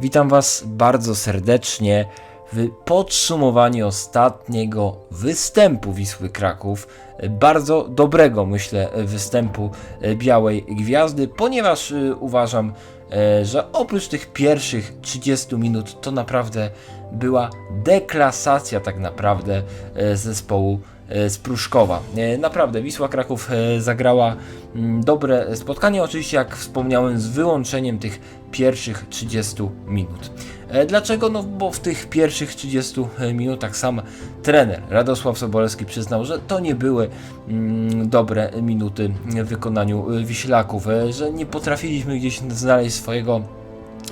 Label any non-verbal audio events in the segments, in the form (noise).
Witam Was bardzo serdecznie w podsumowaniu ostatniego występu Wisły Kraków. Bardzo dobrego, myślę, występu Białej Gwiazdy, ponieważ y, uważam, e, że oprócz tych pierwszych 30 minut to naprawdę była deklasacja tak naprawdę e, zespołu z Pruszkowa. E, Naprawdę, Wisła Kraków e, zagrała mm, dobre spotkanie, oczywiście jak wspomniałem z wyłączeniem tych pierwszych 30 minut. E, Dlaczego? No bo w tych pierwszych 30 minutach sam trener Radosław Sobolewski przyznał, że to nie były mm, dobre minuty w wykonaniu e, Wiślaków, e, że nie potrafiliśmy gdzieś znaleźć swojego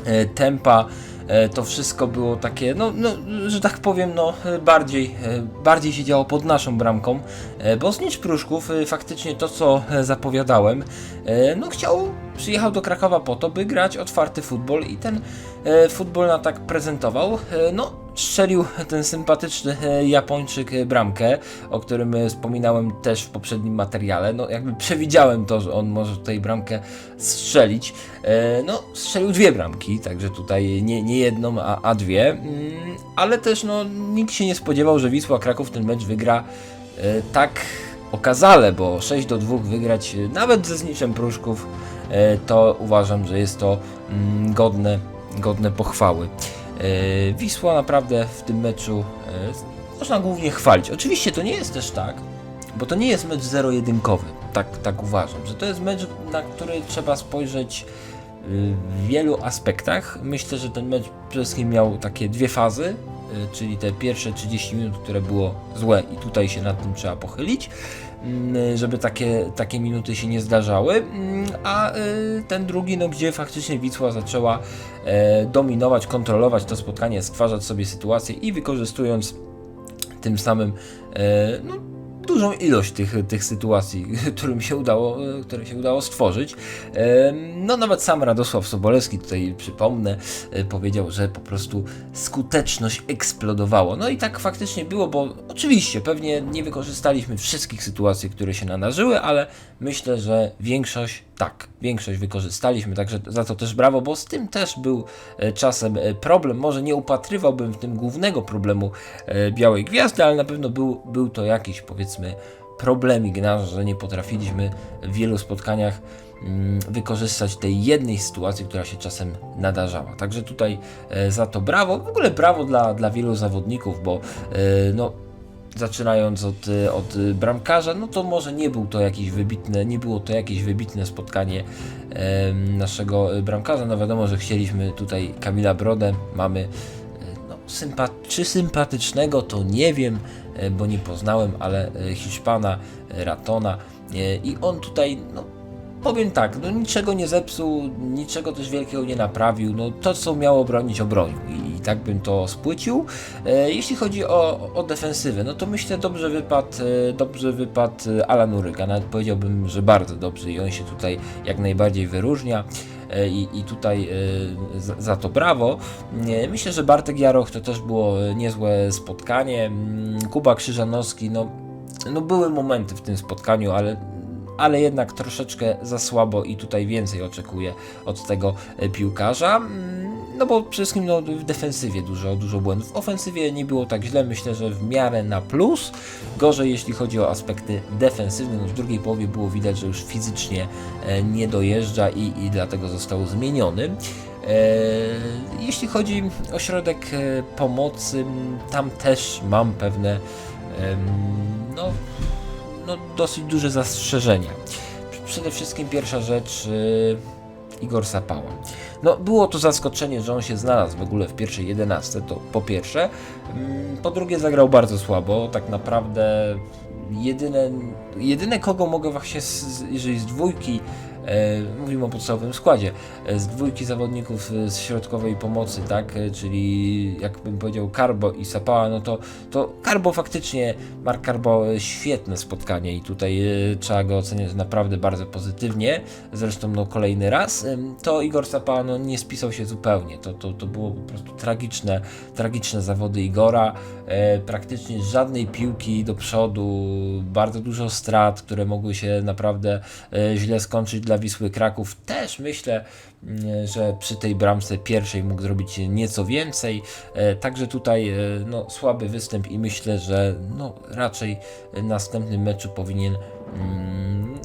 e, tempa. E, To wszystko było takie, no, no, że tak powiem, no, bardziej, e, bardziej się działo pod naszą bramką, e, bo Znicz Pruszków faktycznie to, co zapowiadałem, no chciał, przyjechał do Krakowa po to, by grać otwarty futbol i ten e, futbol na tak prezentował. E, No, strzelił ten sympatyczny e, Japończyk e, bramkę, o którym e, wspominałem też w poprzednim materiale. No, jakby (laughs) przewidziałem to, że on może tutaj bramkę strzelić. No, strzelił dwie bramki, także tutaj nie, nie jedną, a, a dwie. Mm, Ale też no, nikt się nie spodziewał, że Wisła Kraków ten mecz wygra tak okazale, bo 6 do 2 wygrać nawet ze Zniczem Pruszków, to uważam, że jest to mm, godne, godne pochwały. E, Wisła naprawdę w tym meczu e, można głównie chwalić. Oczywiście to nie jest też tak, bo to nie jest mecz zero-jedynkowy, tak, tak uważam, że to jest mecz, na który trzeba spojrzeć y, w wielu aspektach. Myślę, że ten mecz przede wszystkim miał takie dwie fazy, y, czyli te pierwsze 30 minut, które było złe i tutaj się nad tym trzeba pochylić, żeby takie, takie minuty się nie zdarzały, mm, a y, ten drugi, no gdzie faktycznie Wisła zaczęła e, dominować, kontrolować to spotkanie, stwarzać sobie sytuację i wykorzystując tym samym e, no, dużą ilość tych, tych sytuacji, (laughs) którym się udało, które się udało stworzyć. No nawet sam Radosław Sobolewski, tutaj przypomnę, e, powiedział, że po prostu skuteczność eksplodowało. No i tak faktycznie było, bo oczywiście pewnie nie wykorzystaliśmy wszystkich sytuacji, które się nadarzyły, ale myślę, że większość tak, większość wykorzystaliśmy, także za to też brawo, bo z tym też był e, czasem e, problem. Może nie upatrywałbym w tym głównego problemu e, Białej Gwiazdy, ale na pewno był, był to jakiś powiedzmy problemik nasz, że nie potrafiliśmy w wielu spotkaniach mm, wykorzystać tej jednej sytuacji, która się czasem nadarzała. Także tutaj za to brawo. W ogóle brawo dla, dla wielu zawodników, bo no, zaczynając od, y, od y, bramkarza, no to może nie był to jakiś wybitne, nie było to jakieś wybitne spotkanie em, naszego y, bramkarza. No wiadomo, że chcieliśmy tutaj Kamila Brodę, mamy no, sympa czy sympatycznego, to nie wiem, bo nie poznałem, ale Hiszpana, Ratona y, i on tutaj, no powiem tak, no niczego nie zepsuł, niczego też wielkiego nie naprawił, no to co miało bronić obronił tak bym to spłycił. E, jeśli chodzi o, o defensywę, no to myślę dobrze wypadł, e, dobrze wypadł e, Alan Uryga, nawet powiedziałbym, że bardzo dobrze i on się tutaj jak najbardziej wyróżnia. I, I tutaj za, to brawo. Myślę, że Bartek Jaroch to też było niezłe spotkanie. Mm, Kuba Krzyżanowski, no, no były momenty w tym spotkaniu, ale ale jednak troszeczkę za słabo i tutaj więcej oczekuję od tego piłkarza. No bo przede wszystkim no, w defensywie dużo, dużo błędów. W ofensywie nie było tak źle, myślę, że w miarę na plus. Gorzej jeśli chodzi o aspekty defensywne. No, w drugiej połowie było widać, że już fizycznie e, nie dojeżdża i, i dlatego został zmieniony. E, Jeśli chodzi o środek e, pomocy, tam też mam pewne no, no, dosyć duże zastrzeżenia. Przede wszystkim pierwsza rzecz, Igor Sapała. No, było to zaskoczenie, że on się znalazł w ogóle w pierwszej jedenastce, to po pierwsze. Mm, Po drugie zagrał bardzo słabo, tak naprawdę jedyne, jedyne kogo mogę właśnie, z, jeżeli z dwójki, mówimy o podstawowym składzie, e, z dwójki zawodników e, z środkowej pomocy, tak, e, czyli jakbym powiedział Karbo i Sapała, no to, to Karbo faktycznie, Mark Karbo e, świetne spotkanie i tutaj e, trzeba go oceniać naprawdę bardzo pozytywnie, zresztą no kolejny raz, to Igor Sapała no, nie spisał się zupełnie, to, to, to było po prostu tragiczne, tragiczne zawody Igora, e, praktycznie żadnej piłki do przodu, bardzo dużo strat, które mogły się naprawdę e, źle skończyć dla dla Wisły Kraków. Też myślę, mm, że przy tej bramce pierwszej mógł zrobić nieco więcej. E, Także tutaj e, no, słaby występ i myślę, że no, raczej w następnym meczu powinien mm,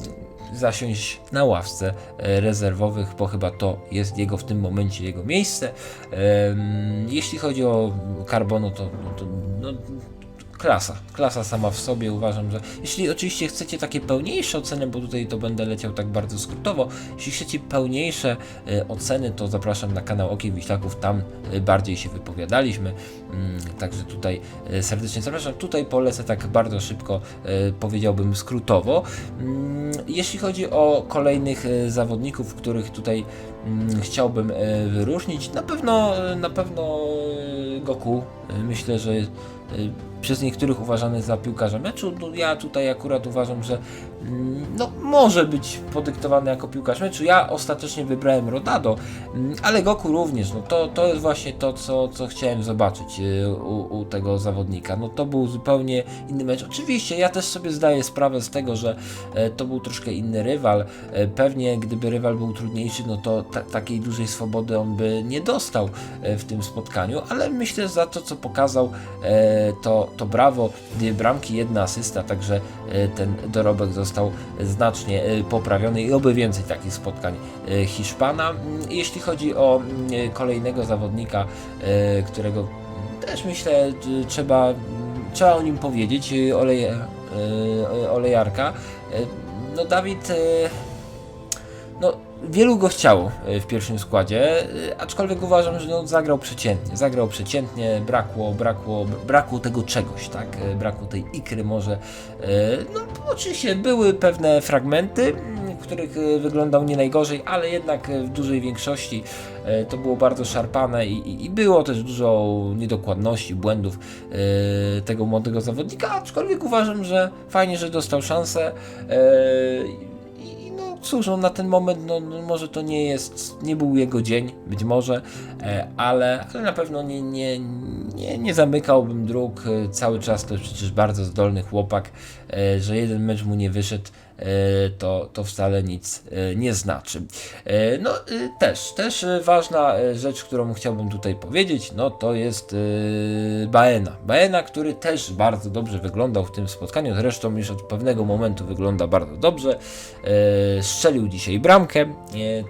zasiąść na ławce e, rezerwowych, bo chyba to jest jego w tym momencie jego miejsce. Em, Jeśli chodzi o Carbono, to, no, to no, klasa, klasa sama w sobie. Uważam, że jeśli oczywiście chcecie takie pełniejsze oceny, bo tutaj to będę leciał tak bardzo skrótowo, jeśli chcecie pełniejsze e, oceny, to zapraszam na kanał Okien Wiślaków, tam e, bardziej się wypowiadaliśmy, Mm, także tutaj e, serdecznie zapraszam. Tutaj polecę tak bardzo szybko, e, powiedziałbym skrótowo. Mm, Jeśli chodzi o kolejnych e, zawodników, których tutaj mm, chciałbym wyróżnić, na pewno, na pewno Goku. Myślę, że przez niektórych uważany za piłkarza meczu. No, ja tutaj akurat uważam, że mm, no, może być podyktowany jako piłkarz meczu. Ja ostatecznie wybrałem Rodado, mm, ale Goku również. No, to, to jest właśnie to, co, co chciałem zobaczyć e, u, u tego zawodnika. No, to był zupełnie inny mecz. Oczywiście ja też sobie zdaję sprawę z tego, że e, to był troszkę inny rywal. E, pewnie gdyby rywal był trudniejszy, no to ta, takiej dużej swobody on by nie dostał e, w tym spotkaniu, ale myślę za to, co pokazał, to, to brawo. Dwie bramki, jedna asysta, także e, ten dorobek został znacznie e, poprawiony i oby więcej takich spotkań e, Hiszpana. Mm, Jeśli chodzi o mm, kolejnego zawodnika, którego też myślę, trzeba, mm, trzeba o nim powiedzieć, Oleje, Olejarka. No Dawid no, wielu go chciało e, w pierwszym składzie, e, aczkolwiek uważam, że no, zagrał przeciętnie. Zagrał przeciętnie, brakło, brakło, brakło tego czegoś, tak? E, Brakło tej ikry może. No, oczywiście były pewne fragmenty, mm, w których e, wyglądał nie najgorzej, ale jednak w dużej większości to było bardzo szarpane i, i, było też dużo niedokładności, błędów tego młodego zawodnika, aczkolwiek uważam, że fajnie, że dostał szansę. Cóż, no, na ten moment no, no, może to nie jest, nie był jego dzień, być może, e, ale, ale na pewno nie, nie, nie, nie zamykałbym dróg. E, Cały czas to jest przecież bardzo zdolny chłopak, e, że jeden mecz mu nie wyszedł. E, To, to wcale nic e, nie znaczy. E, No, e, też, też ważna rzecz, którą chciałbym tutaj powiedzieć, no to jest Baena. Baena, który też bardzo dobrze wyglądał w tym spotkaniu, zresztą już od pewnego momentu wygląda bardzo dobrze. Strzelił dzisiaj bramkę,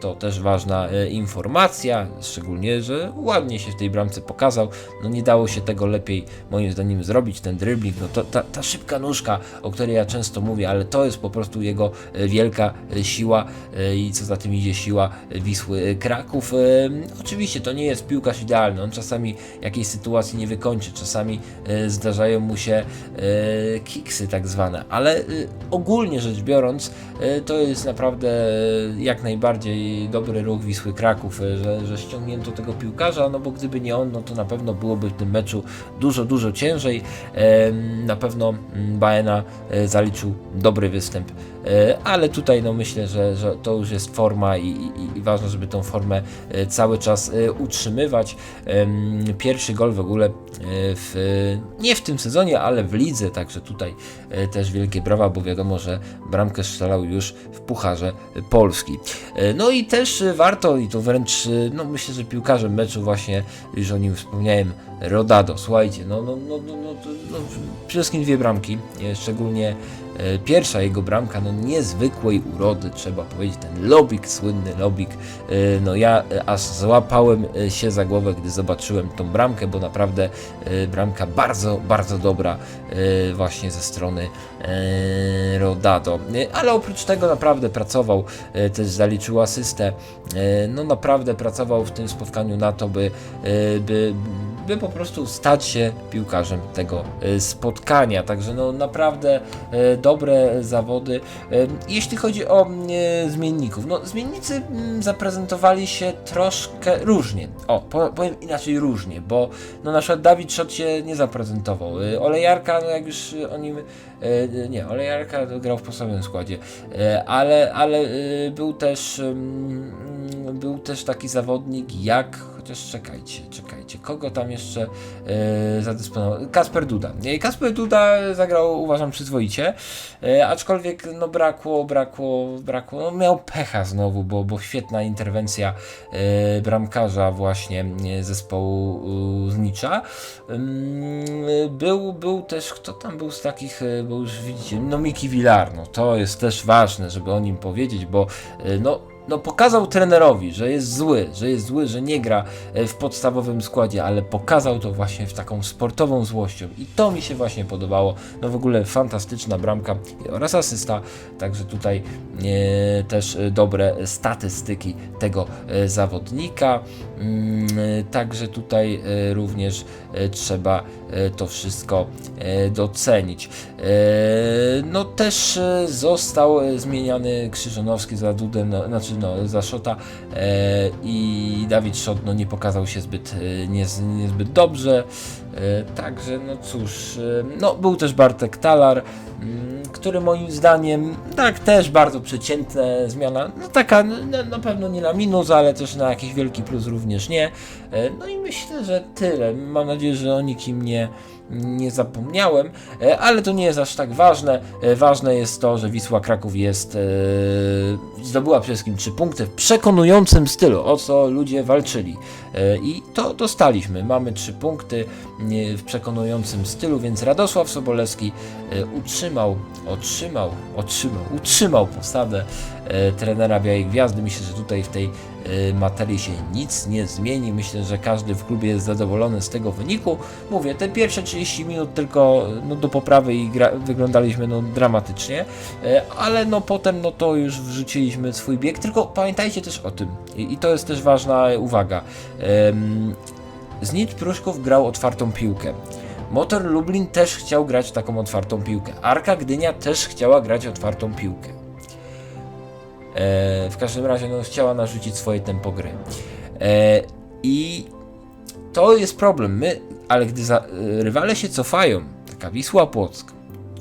to też ważna informacja, szczególnie, że ładnie się w tej bramce pokazał. No nie dało się tego lepiej moim zdaniem zrobić, ten dribbling, no to, ta, ta szybka nóżka, o której ja często mówię, ale to jest po prostu jego e, wielka e, siła e, i co za tym idzie siła Wisły Kraków. Oczywiście to nie jest piłkarz idealny, on czasami jakiejś sytuacji nie wykończy, czasami zdarzają mu się kiksy tak zwane, ale ogólnie rzecz biorąc to jest naprawdę jak najbardziej dobry ruch Wisły Kraków, że, że ściągnięto tego piłkarza, no bo gdyby nie on, no to na pewno byłoby w tym meczu dużo, dużo ciężej. Na pewno mm, Baena zaliczył dobry występ, ale tutaj no myślę, że, że to już jest forma i, i, i ważne, żeby tą formę e, cały czas e, utrzymywać. Pierwszy gol w ogóle e, w, nie w tym sezonie, ale w lidze, także tutaj e, też wielkie brawa, bo wiadomo, że bramkę strzelał już w Pucharze Polski. E, No i też e, warto, i to wręcz, e, no myślę, że piłkarzem meczu właśnie, już o nim wspomniałem, Rodado. Słuchajcie, no, no, no, no, no, to, no przede wszystkim dwie bramki, e, szczególnie e, pierwsza jego bramka, no niezwykłej urody, trzeba powiedzieć, ten lobik, słynny lobik, e, no ja e, aż złapałem e, się za głowę, gdy zobaczyłem tą bramkę, bo naprawdę e, bramka bardzo, bardzo dobra e, właśnie ze strony e, Rodado, E, ale oprócz tego naprawdę pracował, e, też zaliczył asystę, e, no naprawdę pracował w tym spotkaniu na to, by, e, by by po prostu stać się piłkarzem tego e, spotkania. Także no naprawdę e, dobre zawody. E, Jeśli chodzi o zmienników, no zmiennicy zaprezentowali się troszkę różnie. O, po- powiem inaczej różnie, bo no na przykład Dawid Szot się nie zaprezentował. Olejarka, no jak już o nim nie, Olejarka grał w podstawowym składzie, ale, ale był też był też taki zawodnik jak chociaż czekajcie, czekajcie, kogo tam jeszcze e, zadysponował? Kasper Duda. E, Kasper Duda zagrał, uważam, przyzwoicie, e, aczkolwiek no brakło, brakło, brakło, no miał pecha znowu, bo, bo świetna interwencja e, bramkarza właśnie e, zespołu e, z Nicza. Ym, Był, był też, kto tam był z takich, e, bo już widzicie, no Miki Villar, no to jest też ważne, żeby o nim powiedzieć, bo e, no, no pokazał trenerowi, że jest zły, że jest zły, że nie gra e, w podstawowym składzie, ale pokazał to właśnie w taką sportową złością i to mi się właśnie podobało. No w ogóle fantastyczna bramka oraz asysta, także tutaj e, też e, dobre statystyki tego e, zawodnika. Mm, Także tutaj również trzeba to wszystko docenić. No też został zmieniany Krzyżanowski za Dudę, no, znaczy no, za Szota e, i Dawid Szot no, nie pokazał się zbyt, e, nie, niezbyt dobrze. E, Także no cóż, no był też Bartek Talar, który moim zdaniem tak też bardzo przeciętna zmiana, no taka na, pewno nie na minus, ale też na jakiś wielki plus również nie. No i myślę, że tyle. Mam nadzieję, że o nikim nie, nie zapomniałem, e, ale to nie jest aż tak ważne. E, Ważne jest to, że Wisła Kraków jest e, zdobyła przede wszystkim trzy punkty w przekonującym stylu, o co ludzie walczyli. I to dostaliśmy. Mamy trzy punkty w przekonującym stylu, więc Radosław Sobolewski utrzymał, otrzymał, otrzymał, utrzymał postawę e, trenera Białej Gwiazdy. Myślę, że tutaj w tej e, materii się nic nie zmieni. Myślę, że każdy w klubie jest zadowolony z tego wyniku. Mówię, te pierwsze 30 minut tylko no, do poprawy i wyglądaliśmy no, dramatycznie, e, ale no potem no to już wrzuciliśmy swój bieg. Tylko pamiętajcie też o tym i, i to jest też ważna uwaga. Znicz Pruszków grał otwartą piłkę. Motor Lublin też chciał grać taką otwartą piłkę. Arka Gdynia też chciała grać otwartą piłkę. E, w każdym razie no, chciała narzucić swoje tempo gry. E, I to jest problem. My, ale gdy za, e, rywale się cofają, taka Wisła Płock,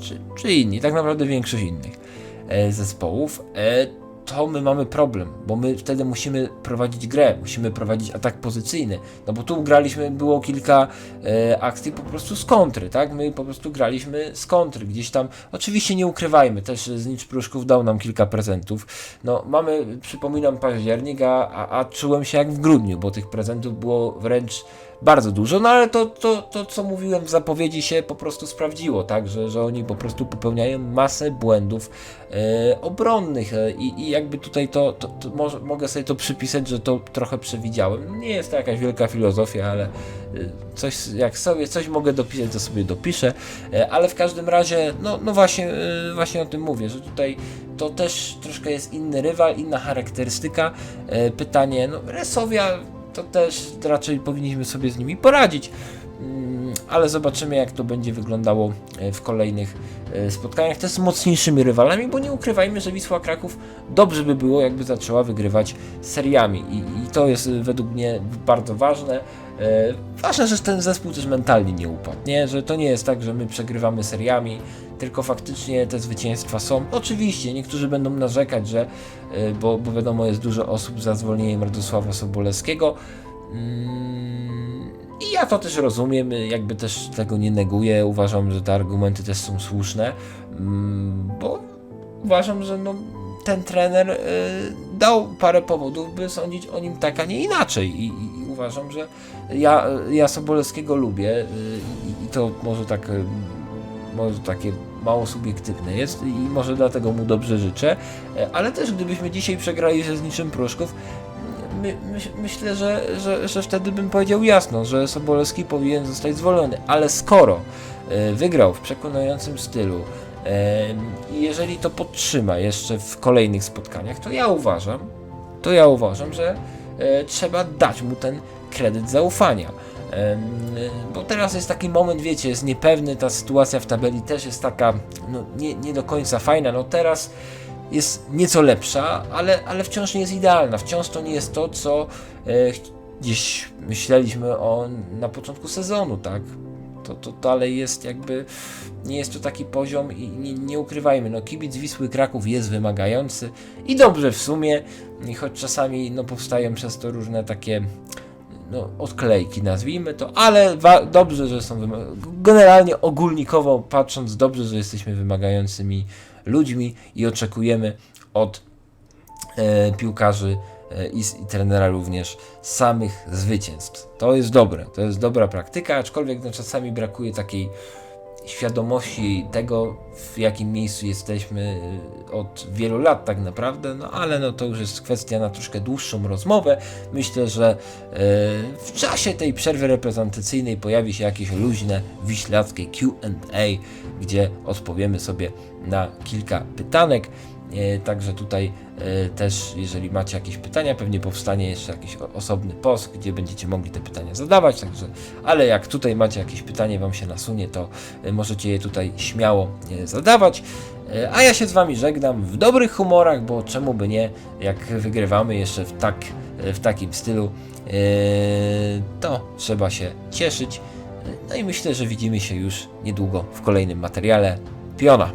czy, czy inni, tak naprawdę większość innych e, zespołów, e, to my mamy problem, bo my wtedy musimy prowadzić grę, musimy prowadzić atak pozycyjny, no bo tu graliśmy, było kilka e, akcji po prostu z kontry, tak? My po prostu graliśmy z kontry, gdzieś tam, oczywiście nie ukrywajmy, też Znicz Pruszków dał nam kilka prezentów, no mamy, przypominam październik, a, a, a czułem się jak w grudniu, bo tych prezentów było wręcz bardzo dużo, no ale to, to, to co mówiłem w zapowiedzi się po prostu sprawdziło, tak, że, że oni po prostu popełniają masę błędów e, obronnych e, i, i jakby tutaj to, to, to mogę sobie to przypisać, że to trochę przewidziałem. Nie jest to jakaś wielka filozofia, ale e, coś, jak sobie coś mogę dopisać, to sobie dopiszę, e, ale w każdym razie, no, no właśnie, e, właśnie o tym mówię, że tutaj to też troszkę jest inny rywal, inna charakterystyka. E, pytanie, no Resowia to też raczej powinniśmy sobie z nimi poradzić. Mm, Ale zobaczymy, jak to będzie wyglądało e, w kolejnych e, spotkaniach. Też z mocniejszymi rywalami, bo nie ukrywajmy, że Wisła Kraków dobrze by było, jakby zaczęła wygrywać seriami. I, i to jest e, według mnie bardzo ważne. Ważne, że ten zespół też mentalnie nie upadł, nie? że to nie jest tak, że my przegrywamy seriami, tylko faktycznie te zwycięstwa są. Oczywiście niektórzy będą narzekać, że, e, bo, bo wiadomo, jest dużo osób za zwolnieniem Radosława Sobolewskiego. Mm, I ja to też rozumiem, jakby też tego nie neguję. Uważam, że te argumenty też są słuszne, mm, bo uważam, że no, ten trener y, dał parę powodów, by sądzić o nim tak, a nie inaczej. I, i, uważam, że ja, ja Sobolewskiego lubię y, i, i to może tak, y, może takie mało subiektywne jest i może dlatego mu dobrze życzę, E, ale też gdybyśmy dzisiaj przegrali ze Zniczym Pruszków, my, myśl, myślę, że, że, że wtedy bym powiedział jasno, że Sobolewski powinien zostać zwolniony, ale skoro e, wygrał w przekonującym stylu e, i jeżeli to podtrzyma jeszcze w kolejnych spotkaniach, to ja uważam, to ja uważam, że trzeba dać mu ten kredyt zaufania. Bo teraz jest taki moment, wiecie, jest niepewny, ta sytuacja w tabeli też jest taka no, nie, nie do końca fajna. No teraz jest nieco lepsza, ale, ale wciąż nie jest idealna. Wciąż to nie jest to, co e, gdzieś myśleliśmy o na początku sezonu, tak? To, to dalej jest jakby, nie jest to taki poziom i nie, nie ukrywajmy, no kibic Wisły Kraków jest wymagający i dobrze w sumie, choć czasami no, powstają przez to różne takie no, odklejki, nazwijmy to, ale dobrze, że są generalnie ogólnikowo patrząc, dobrze, że jesteśmy wymagającymi ludźmi i oczekujemy od e, piłkarzy e, i, i trenera również samych zwycięstw. To jest dobre, to jest dobra praktyka, aczkolwiek no, czasami brakuje takiej świadomości tego, w jakim miejscu jesteśmy y, od wielu lat tak naprawdę, no ale no to już jest kwestia na troszkę dłuższą rozmowę. Myślę, że y, w czasie tej przerwy reprezentacyjnej pojawi się jakieś luźne, wiślackie Q&A, gdzie odpowiemy sobie na kilka pytanek. E, Także tutaj e, też, jeżeli macie jakieś pytania, pewnie powstanie jeszcze jakiś osobny post, gdzie będziecie mogli te pytania zadawać. Także, ale jak tutaj macie jakieś pytanie, wam się nasunie, to e, możecie je tutaj śmiało zadawać. A ja się z wami żegnam w dobrych humorach, bo czemu by nie, jak wygrywamy jeszcze w, tak, w takim stylu, to trzeba się cieszyć. No i myślę, że widzimy się już niedługo w kolejnym materiale. Piona!